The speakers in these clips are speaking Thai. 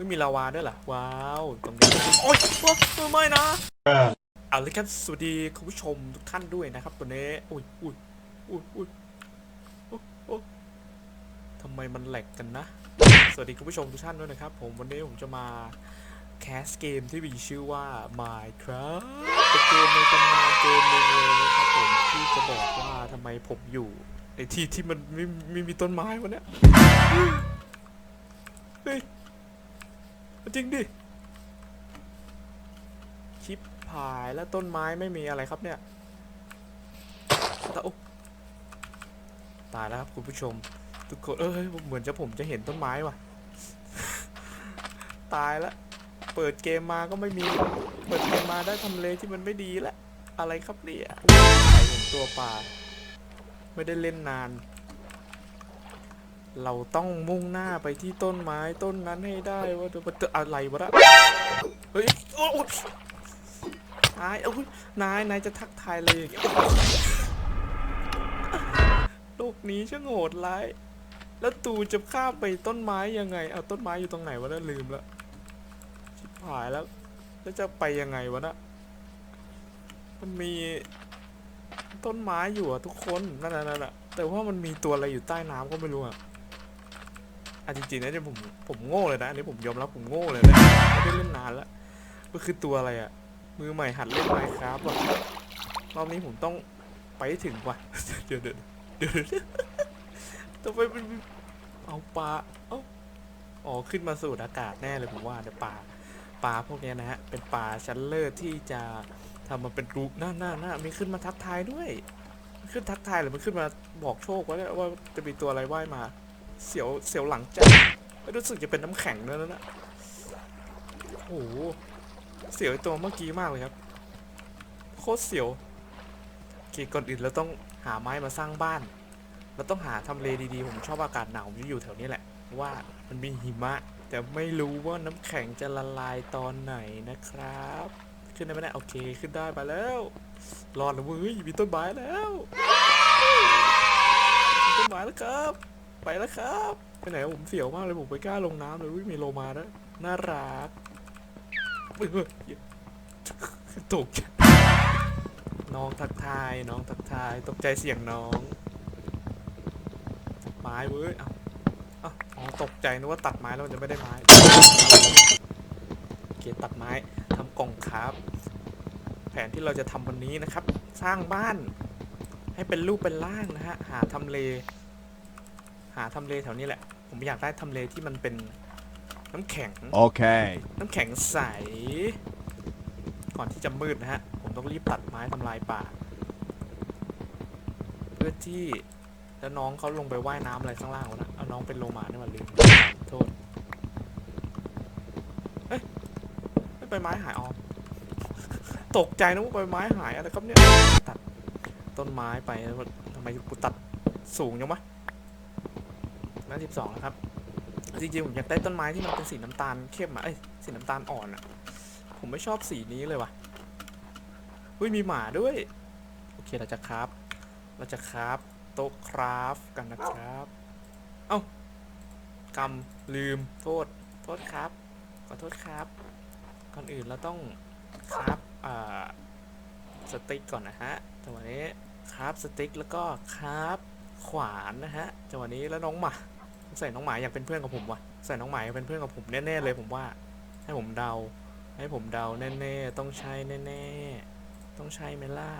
ไม่มีลาวาด้วยเหรอว้าวตรงนี้โอ๊ยโอ๊ยโอ๊ยไม่นะเอาเลยครับสวัสดีคุณผู้ชมทุกท่านด้วยนะครับตัวนี้อุ้ยอุ้ยอุ้ยอุ้ยโอ๊ยโอ๊ยทำไมมันแหลกกันนะ สวัสดีคุณผู้ชมทุกท่านด้วยนะครับ ผมวันนี้ผมจะมาแคสเกมที่มีชื่อว่า Minecraft เป็นเกมในตำนานเกมหนึงเลยนะครับผมที่จะบอกว่าทำไมผมอยู่ในที่ที่มันไม่ไม่มีต้นไม้วะเนี่ยเฮ้ย จริงดิชิปผายแล้วต้นไม้ไม่มีอะไรครับเนี่ยแต่โอ้ตายแล้วครับคุณผู้ชม ทุกคนเอ้ยเหมือนจะผมจะเห็นต้นไม้ว่ะ ตายแล้วเปิดเกมมาก็ไม่มี เปิดเกมมาได้ทำเลที่มันไม่ดีแล้วอะไรครับเนี่ยใส่เป็นตัวป่า ไม่ได้เล่นนาน เราต้องมุ่งหน้าไปที่ต้นไม้ต้นนั้นให้ได้ว่าจะมันจะอะไรวะนะเฮ้ยโอ้นายเอ้ยนายนายจะทักทายเลยอย่างเงี้ยโลกนี้ช่างโหดร้าย แล้วตูจะข้ามไปต้นไม้ยังไงเอาต้นไม้อยู่ตรงไหนวะน่ะลืมละชิบหายแล้ว แล้วจะไปยังไงวะนะมันมีต้นไม้อยู่อะทุกคนนั่นน่ะนั่นน่ะแต่ว่ามันมีตัวอะไรอยู่ใต้น้ำก็ไม่รู้อะ จริงๆนะเนี่ยผมผมโง่เลยนะอันนี้ผมยอมรับผมโง่เลยนะไม่ได้เล่นนานแล้วมันคือตัวอะไรอะมือใหม่หัดเล่นไมค์ครับว่ะรอบนี้ผมต้องไปถึงว่ะเดี๋ยวเดี๋ยวเดี๋ยวเดี๋ยวต้องไปเป็นเอาปลาเอาอ๋อขึ้นมาสู่อากาศแน่เลยผมว่าเดี๋ยวปลาปลาพวกเนี้ยนะฮะเป็นปลาชั้นเลิศที่จะทำมาเป็นรูปหน้าหน้าหน้ามีขึ้นมาทักทายด้วย ขึ้นทักทายหรือมันขึ้นมาบอกโชคว่าว่าจะมีตัวอะไรว่ายมา เสียวเสียวหลังจัดไม่รู้สึกจะเป็นน้ำแข็งด้วนะนะ โอ้โห เสียวตัวเมื่อกี้มากเลยครับ โคตรเสียวโอเคก่อนอื่นเราต้องหาไม้มาสร้างบ้าน เราต้องหาทำเลดีๆ ผมชอบอากาศหนาวอยู่แถวนี้แหละ ว่ามันมีหิมะ แต่ไม่รู้ว่าน้ำแข็งจะละลายตอนไหนนะครับ ขึ้นได้ไหมนี่ยโอเคขึ้นได้ไปแล้วรอดแล้วเว้ยมีต้นไม้แล้วมีต้นไม้แล้วครับ ไปแล้วครับไปไหนผมเสียวมากเลยผมไปกล้าลงน้ำเลยอุ๊ยมีโลมาด้วยน่ารักตกน้องทักทายน้องทักทายตกใจเสียงน้องไม้เว้ยอ๋อตกใจนึกว่าตัดไม้แล้วมันจะไม่ได้ไม้โอเคตัดไม้ทำกล่องครับ แผนที่เราจะทำวันนี้นะครับ สร้างบ้านให้เป็นรูปเป็นร่างนะฮะหาทำเลาทำเลแถวนี้แหละ ผมอยากได้ทำเลที่มันเป็นน้ำแข็ง Okay. น้ำแข็งใส ก่อนที่จะมืดนะฮะ ผมต้องรีบตัดไม้ทำลายป่า เพื่อที่แล้วน้องเขาลงไปว่ายน้ำอะไรข้างล่างวะนะเอาน้องเป็นโลมาเนี่ยมาลืมโทษ เอ้ยไม่ใบไม้หายออกตกใจนะว่าใบไม้หายอะไรครับเนี่ย ตัดต้นไม้ไปแล้วทำไมกูตัดสูงจังวะห น้าสิบสองแล้วครับ จริงๆ ผมอยากได้ต้นไม้ที่มันเป็นสีน้ำตาลเข้มอะเอ้ย สีน้ำตาลอ่อนอะผมไม่ชอบสีนี้เลยว่ะอุ้ยมีหมาด้วย โอเคเราจะคราฟเราจะคราฟโต๊ะคราฟกันนะครับ เอ้ากำลืมโทษ โทษครับ ขอโทษครับ ก่อนอื่นเราต้องคราฟอ่าสติ๊กก่อนนะฮะจังหวะนี้คราฟสติ๊กแล้วก็คราฟขวานนะฮะจังหวะนี้แล้วน้องหมา ใส่น้องหมาอยากเป็นเพื่อนกับผมว่ะใส่น้องหมาอยากเป็นเพื่อนกับผมแน่ๆเลยผมว่า ให้ผมเดา ให้ผมเดาแน่ๆต้องใช่แน่ๆต้องใช่ไหมล่ะ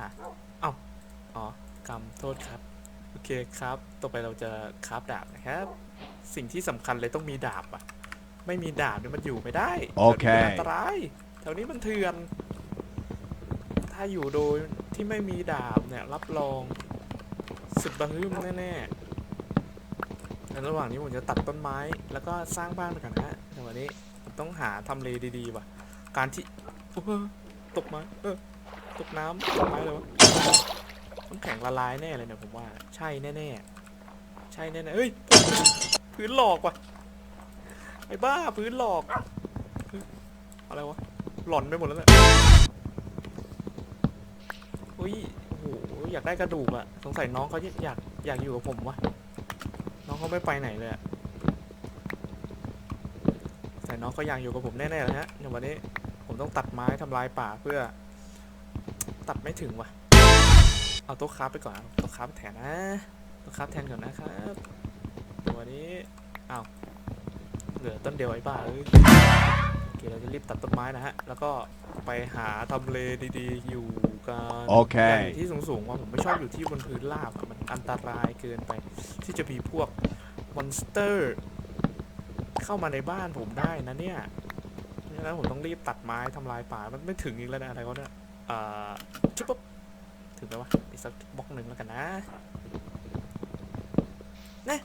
เอ้าอ๋อกรรมโทษครับโอเคครับ ต่อไปเราจะคราฟดาบนะครับ สิ่งที่สำคัญเลยต้องมีดาบอะไม่มีดาบเนี่ยมันอยู่ไม่ได้โอเคดี๋ยวนี้มันอันตรายแถวนี้มันเถื่อน ถ้าอยู่โดยที่ไม่มีดาบเนี่ยรับรองสึกบะฮึ่มแน่ๆใน ระหว่างนี้ผมจะตัดต้นไม้แล้วก็สร้างบ้านไปก่อนนะฮะในวันนี้ผมต้องหาทำเลดีๆว่ะ การที่ตกม้เออตกน้ำตกไม้เลยวะน้ำแข็งละลายแน่เลยเนี่ยผมว่า ใช่แน่ๆ ใช่แน่ๆเฮ้ยพื้นหลอกว่ะไอ้บ้าพื้นหลอก อะไรวะ หลอนไปหมดแล้วเนี่ยอุ้ยโอ้โหอยากได้กระดูกอะสงสัยน้องเขาอยากอยากอยู่กับผมวะ น้องเขาไม่ไปไหนเลยแต่น้องเขาอยากอยู่กับผมแน่ๆเลยฮะในวันนี้ผมต้องตัดไม้ทำลายป่าเพื่อ ตัดไม่ถึงว่ะ เอาโต๊ะคราฟไปก่อนโต๊ะคราฟแทนนะโต๊ะคราฟแทนก่อนนะครับตัวนี้อ้าวเหลือต้นเดียวไอ้บ้าเอ้ยโอเคเราจะรีบตัดต้นไม้นะฮะ แล้วก็ ไปหาทำเลดีๆ อยู่กันโอเค ย่าอยู่ที่สูงๆว่าผมไม่ชอบอยู่ที่บนพื้นราบอะมันอันตรายเกินไป ที่จะมีพวกมอนสเตอร์ เข้ามาในบ้านผมได้นะเนี่ยเพราะฉะนั้นผมต้องรีบตัดไม้ทำลายป่ามันไม่ถึงอีกแล้วนะอะไรก็เนี่ยอ่าชุบปุ๊บถึงแล้ววะอีกสักบล็อกหนึ่งแล้วกันนะเนี่ย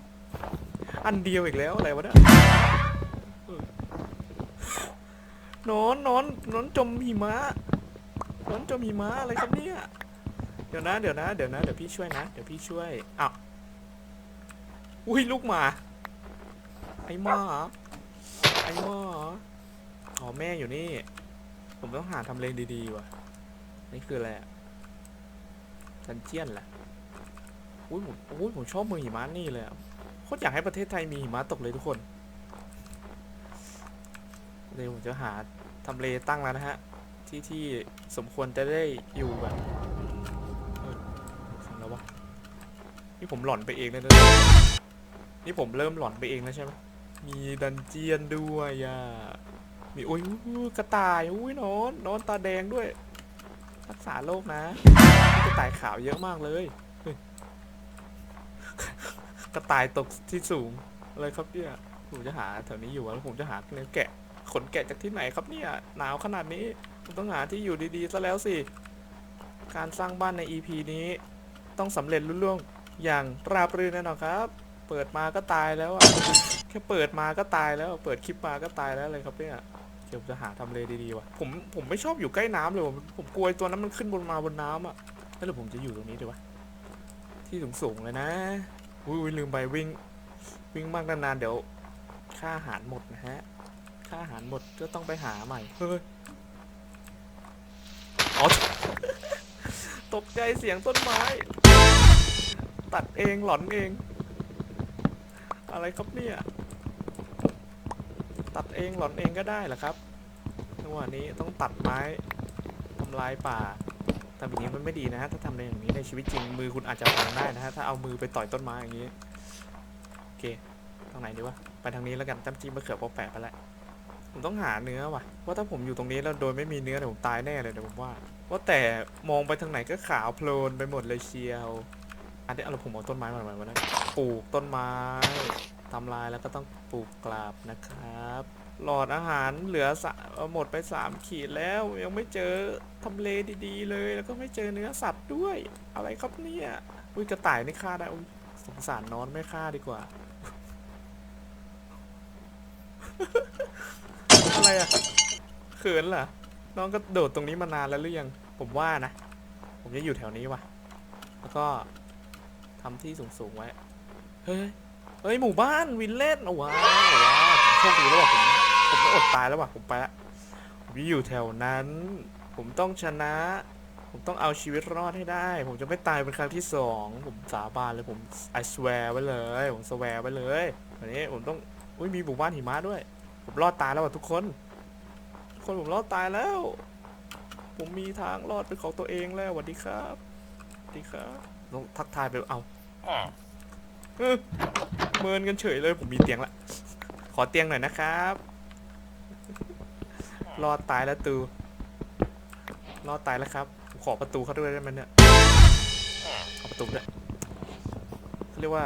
อันเดียวอีกแล้วอะไรวะเนี่ยเออ นอนนอนนอนจมหิมะนอนจมหิมะอะไรครับเนี่ยเดี๋ยวนะ เดี๋ยวนะ เดี๋ยวนะ เดี๋ยวพี่ช่วยนะ เดี๋ยวพี่ช่วยอ้าวอุ้ยลูกหมา ไอ้หมาไอ้หมาอ๋อแม่อยู่นี่ ผมต้องหาทำเลดีๆว่ะ นี่คืออะไรอะดันเจียนแหละอุ้ยผมอุ้ยผมชอบเมืองหิมะนี่เลยโคตรอยากให้ประเทศไทยมีหิมะตกเลยทุกคน เดี๋ยวผมจะหาทำเลตั้งแล้วนะฮะ ที่ที่สมควรจะได้อยู่แบบฟังแล้ววะนี่ผมหลอนไปเองเลยนะนี่ผมเริ่มหลอนไปเองแล้วใช่ไหมมีดันเจียนด้วยอะมีอุ้ยอุ้ยกระต่ายอุ้ยนอนนอนตาแดงด้วย รักษาโรคนะกระต่ายขาวเยอะมากเลย กระต่ายตกที่สูงอะไรครับเนี่ยผมจะหาแถวนี้อยู่แล้วผมจะหาเนื้อแกะ ขนแกะจากที่ไหนครับเนี่ย หนาวขนาดนี้ผมต้องหาที่อยู่ดีๆซะแล้วสิ การสร้างบ้านใน EP นี้ ต้องสำเร็จรุ่ล่วงอย่างราบรื่นแน่นอนครับ เปิดมาก็ตายแล้วอะแค่เปิดมาก็ตายแล้ว เปิดคลิปมาก็ตายแล้วเลยครับเนี่ยเดี๋ยวผมจะหาทำเลดีๆว่ะ ผมผมไม่ชอบอยู่ใกล้น้ำเลยว่ะผมกลัวไอ้ตัวนั้นมันขึ้นบนมาบนน้ำอะแล้วเดี๋ยผมจะอยู่ตรงนี้ดีวะที่สูงๆเลยนะอุ้ยลืมไปวิ่ง วิ่งมากนานๆเดี๋ยวค่าอาหารหมดนะฮะาอาหารหมดก็ต้องไปหาใหม่ เฮ้ยอ๋อตกใจเสียงต้นไม้ ตัดเองหลอนเอง อะไรครับเนี่ย ตัดเองหลอนเองก็ได้เหรอครับจังหวะนี้ต้องตัดไม้ทำลายป่าทำอย่างนี้มันไม่ดีนะฮะ ถ้าทำในอย่างนี้ในชีวิตจริงมือคุณอาจจะพังได้นะฮะ ถ้าเอามือไปต่อยต้นไม้อย่างนี้ โอเค ทางไหนดีวะ ไปทางนี้แล้วกันจ้ำจิ้มมะเขือเปอแปะไปแล้ว ผมต้องหาเนื้อว่ะว่าถ้าผมอยู่ตรงนี้แล้วโดยไม่มีเนื้อเดี๋ยวผมตายแน่เลยเดี๋ยวผมว่า ว่าแต่มองไปทางไหนก็ขาวโพลนไปหมดเลยเชียว อันนี้เอาละผมเอาต้นไม้มาทำไมวะเนี่ยปลูกต้นไม้ทำลายแล้วก็ต้องปลูกกลับนะครับ หลอดอาหารเหลือหมดไปสามขีดแล้วยังไม่เจอทำเลดีๆเลย แล้วก็ไม่เจอเนื้อสัตว์ด้วย อะไรครับเนี่ยอุ้ยกระต่ายนี่ฆ่าได้สงสารนอนไม่ฆ่าดีกว่า อะไรอะเขินเหรอน้องก็โดดตรงนี้มานานแล้วหรือยังผมว่านะ ผมจะอยู่แถวนี้ว่ะ แล้วก็ทำที่สูงๆไว้ เฮ้ย เฮ้ยหมู่บ้านวินเล่นโอ้ว้าวว้าวผมโชคดีแล้วว่ะผมผมต้องอดตายแล้วว่ะผมไปละผมจะอยู่แถวนั้น ผมต้องชนะ ผมต้องเอาชีวิตรอดให้ได้ ผมจะไม่ตายเป็นครั้งที่สองผมสาบานเลยผม I swear ไว้เลย ผม swear ไว้เลยวันนี้ผมต้องอุ้ยมีหมู่บ้านหิมะด้วย ผมรอดตายแล้วว่ะทุกคน ทุกคนผมรอดตายแล้ว ผมมีทางรอดเป็นของตัวเองแล้วสวัสดีครับสวัสดีครับต้องทักทายไปเอาเออเมินกันเฉยเลยผมมีเตียงละ ขอเตียงหน่อยนะครับ รอดตายแล้วตู รอดตายแล้วครับผมขอประตูเขาด้วยได้ไหมเนี่ยขอประตูด้วยเขาเรียกว่า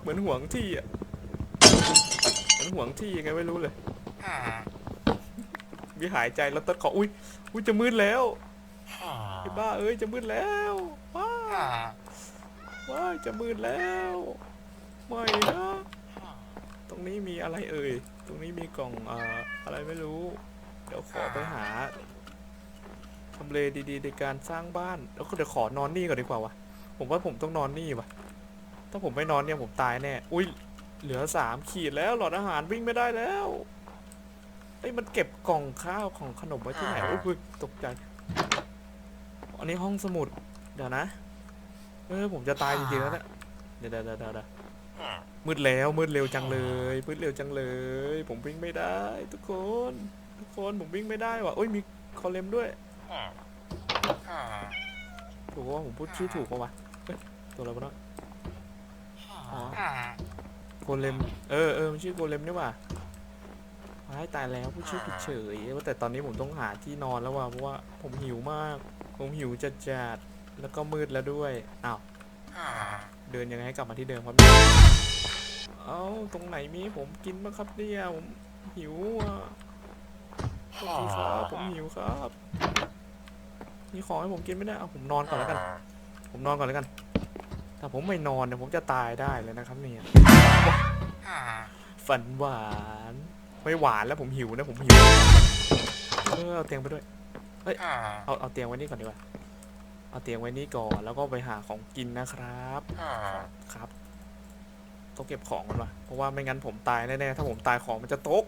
เหมือนห่วงที่อะ มือนห่วงที่ยังไงไม่รู้เลยมีหายใจแล้วต้นขออุ้ยอุ้ยจะมืดแล้วไอ้บ้าเอ้ยจะมืดแล้วว้าว้ายจะมืดแล้วไม่นะตรงนี้มีอะไรเอ่ยตรงนี้มีกล่องเอ่ออะไรไม่รู้ เดี๋ยวขอไปหาทำเลดีๆในการสร้างบ้าน แล้วก็เดี๋ยวขอนอนนี่ก่อนดีกว่าวะผมว่าผมต้องนอนนี่วะถ้าผมไม่นอนเนี่ยผมตายแน่อุ้ย เหลือสามขีดแล้วหลอดอาหารวิ่งไม่ได้แล้วเอ้ยมันเก็บกล่องข้าวของขนมไว้ที่ไหนโอ้ยตกใจ อันนี้ห้องสมุด เดี๋ยวนะ เออผมจะตายจริงๆแล้วเนี่ยเดี๋ยวเดี๋ยวเดี๋ยวเดี๋ยวมืดแล้วมืดเร็วจังเลยมืดเร็วจังเลย ผมวิ่งไม่ได้ ทุกคน ทุกคนผมวิ่งไม่ได้ว่ะโอ้ยมีคอเลมด้วยถูกว่าผมพูดชื่อถูกปะวะเฮ้ยตัวอะไรวะเนาะอ๋อ โกเลม เออเออมันชื่อโกเลมนี่ว่ะว้ายตายแล้วพูดชื่อผิดเฉยว่าแต่ตอนนี้ผมต้องหาที่นอนแล้วว่ะเพราะว่าผมหิวมาก ผมหิวจัดจัดๆแล้วก็มืดแล้วด้วย อ้าว เดินยังไงให้กลับมาที่เดิมครับเนี่ยเอ้า ตรงไหนมีให้ผมกินบ้างครับเนี่ย ผมหิวอะโทษทีครับ ผมหิวครับ มีของให้ผมกินไม่ได้ เอาผมนอนก่อนแล้วกัน ผมนอนก่อนแล้วกัน ถ้าผมไม่นอนเนี่ยผมจะตายได้เลยนะครับเนี่ยฝันหวานไม่หวานแล้วผมหิวนะผมหิวเออเอาเตียงไปด้วยเอาเอาเตียงไว้นี่ก่อนดีกว่าเอาเตียงไว้นี่ก่อนแล้วก็ไปหาของกินนะครับครับต้องเก็บของก่อนว่ะเพราะว่าไม่งั้นผมตายแน่ๆถ้าผมตายของมันจะตก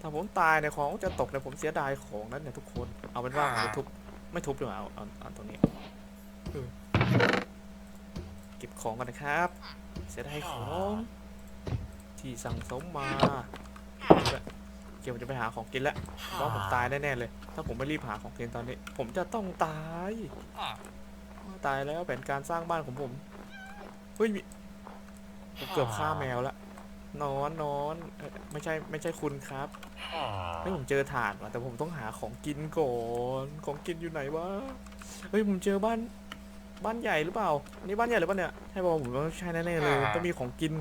ถ้าผมตายเนี่ยของจะตกเนี่ยผมเสียดายของนั่นเนี่ยทุกคนเอาเป็นว่าผมจะทุบไม่ทุบดีกว่าเอาเอาเอาตรงนี้ เก็บของกันนะครับเสียดายของที่สั่งสมมาเกี่ยวจะไปหาของกินแล้วเพราผมตายแน่ๆเลย ถ้าผมไม่รีบหาของกินตอนนี้ ผมจะต้องตายตายแล้วแผนการสร้างบ้านของผมเฮ้ยมีผมเกือบฆ่าแมวแล้วนอนนอนไม่ใช่ไม่ใช่คุณครับเฮ้ยผมเจอถ่านว่ะแต่ผมต้องหาของกินก่อน ของกินอยู่ไหนวะเฮ้ยผมเจอบ้าน บ้านใหญ่หรือเปล่า อันนี่บ้านใหญ่หรือเปล่าเนี่ยใช่ป่าวผมต้องใช่แน่ๆเลย ต้องมีของกิน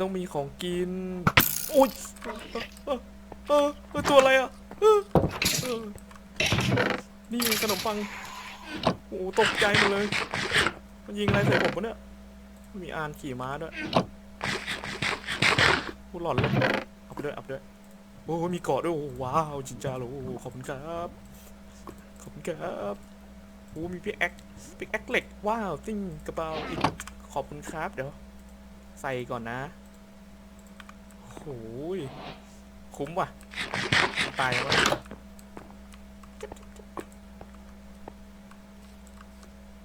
ต้องมีของกินโอ้ยเออเออเออตัวอะไรอะเออเออนี่ขนมปัง โอ้โหตกใจหมดเลย มันยิงอะไรใส่ผมวะเนี่ย มีอานขี่ม้าด้วยพูดหลอนเลยเอาไปด้วยเอาไปด้วย โอ้ มีเกาะด้วยโอ้ว้าวจินจาโร่ขอบคุณครับ ขอบคุณครับ โอ้มีพิกแอคพิกแอคเหล็ก ว้าวติ้งกระเป๋าอีกขอบคุณครับเดี๋ยว ใส่ก่อนนะโอ้ยคุ้มว่ะ ตายวะ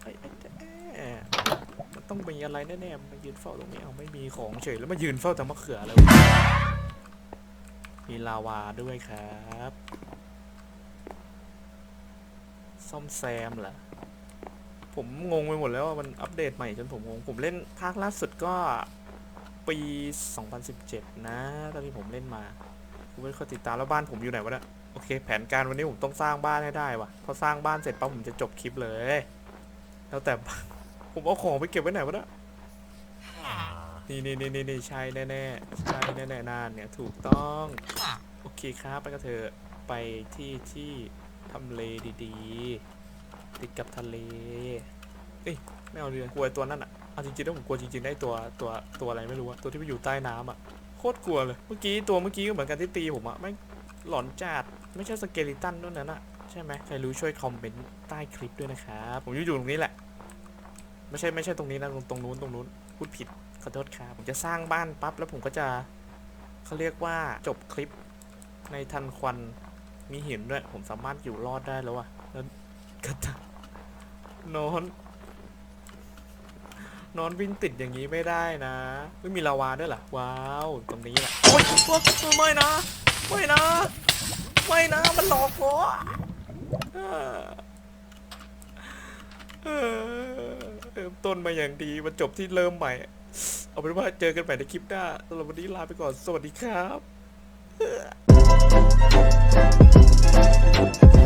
เอ้ยเอ้ยเอ้ยมันต้องมีอะไรแน่ๆมายืนเฝ้าตรงนี้เอาไม่มีของเฉยแล้วมายืนเฝ้าแต่มะเขืออะไรวะมีลาวาด้วยครับ ซ่อมแซมเหรอ ผมงงไปหมดแล้วว่ามันอัปเดตใหม่จนผมงง ผมเล่นภาคล่าสุดก็ปี 2017 นะ ตอนที่ผมเล่นมาคุณไม่เคยติดตามแล้วบ้านผมอยู่ไหนวะเนี่ยโอเค แผนการวันนี้ผมต้องสร้างบ้านให้ได้วะพอสร้างบ้านเสร็จปั๊บผมจะจบคลิปเลย แล้วแต่ผมเอาของไปเก็บไว้ไหนวะเนี่ยนี่นี่นี่นี่ใช่แน่แน่ๆใช่แน่แน่ๆนานเนี่ยถูกต้อง โอเคครับ ไปกันเถอะไปที่ที่ทำเลดีๆ ติดกับทะเล เอ้ยไม่เอาเรือกลัวไอ้ตัวนั่นอะเอาจริงๆแล้วผมกลัวจริงๆได้ตัวตัวตัวอะไรไม่รู้อะตัวที่ไปอยู่ใต้น้ำอะโคตรกลัวเลย เมื่อกี้ตัวเมื่อกี้ก็เหมือนกันที่ตีผมอะไม่งหลอนจัดไม่ใช่สเกลิตันด้วยนั่นอะใช่ไหมใครรู้ช่วยคอมเมนต์ใต้คลิปด้วยนะครับผมอยู่อยู่ตรงนี้แหละ ไม่ใช่ไม่ใช่ตรงนี้นะตรงตรงนู้นตรงนู้นพูดผิดขอโทษครับผมจะสร้างบ้านปั๊บแล้วผมก็จะเขาเรียกว่าจบคลิปในทันควันมีหินด้วยผมสามารถอยู่รอดได้แล้วอะแล้ว กระตักนอน นอนวิ่งติดอย่างนี้ไม่ได้นะไม่มีลาวาด้วยหรอว้าวตรงนี้แหละโอ๊ยไม่นะไม่นะไม่นะมันหลอกผมเริ่ต้นมาอย่างดีมาจบที่เริ่มใหม่ เอาเป็นว่าเจอกันใหม่ในคลิปหน้าสำหรับวันนี้ลาไปก่อน สวัสดีครับ